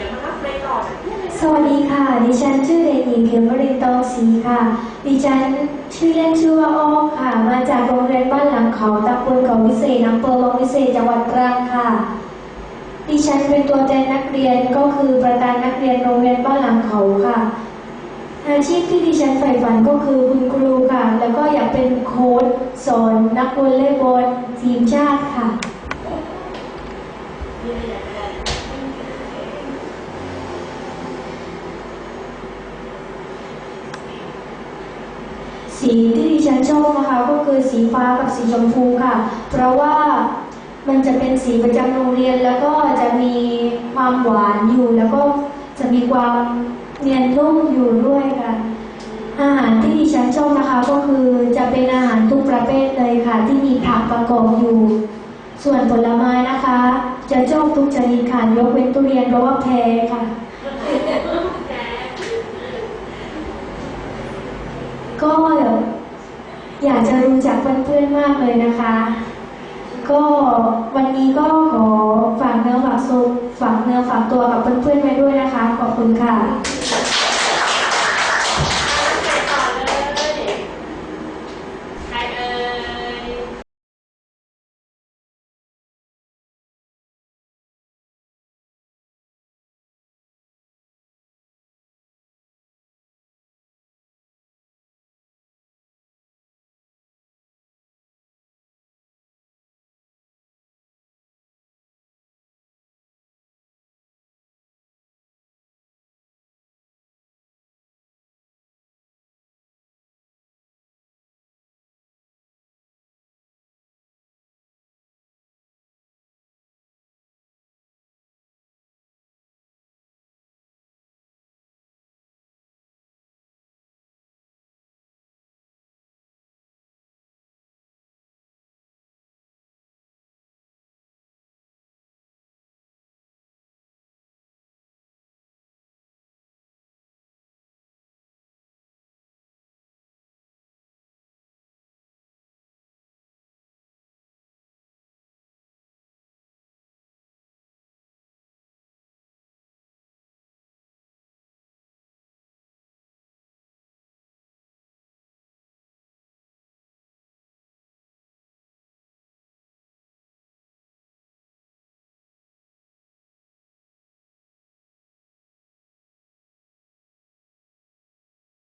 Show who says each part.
Speaker 1: สวัสดีค่ะ ดิฉันชื่อเด็กหญิงเขมรินทร์ตองศรีค่ะ ดิฉันชื่อเล่นชื่อว่าอ้อมค่ะ มาจากโรงเรียนบ้านหลังเขาตำบลเขาวิเศษอำเภอวังวิเศษจังหวัดตรังค่ะ ดิฉันเป็นตัวแทนนักเรียนก็คือประธานนักเรียนโรงเรียนบ้านหลังเขาค่ะ อาชีพที่ดิฉันใฝ่ฝันก็คือคุณครูค่ะ แล้วก็อยากเป็นโค้ชสอนนักวอลเลย์บอลทีมชาติค่ะ
Speaker 2: มีอะไรอยากจะบอก
Speaker 1: สีที่ดิฉันชอบนะคะ ก็คือสีฟ้ากับสีชมพูค่ะ เพราะว่ามันจะเป็นสีประจำโรงเรียน แล้วก็จะมีความหวานอยู่ แล้วก็จะมีความเนียนนุ่มอยู่ด้วยค่ะ อาหารที่ดิฉันชอบนะคะ ก็คือจะเป็นอาหารทุกประเภทเลยค่ะ ที่มีผักประกอบอยู่ ส่วนผลไม้นะคะ จะชอบทุกชนิดค่ะยกเว้นทุเรียนเพราะว่าแพ้ค่ะ
Speaker 2: แก
Speaker 1: ก็ อยากจะรู้จักเพื่อนๆมากเลยนะคะ ก็วันนี้ก็ขอฝากเนื้อฝากตัวฝากเนื้อฝากตัวกับเพื่อนๆไว้ด้วยนะคะ ขอบคุณค่ะ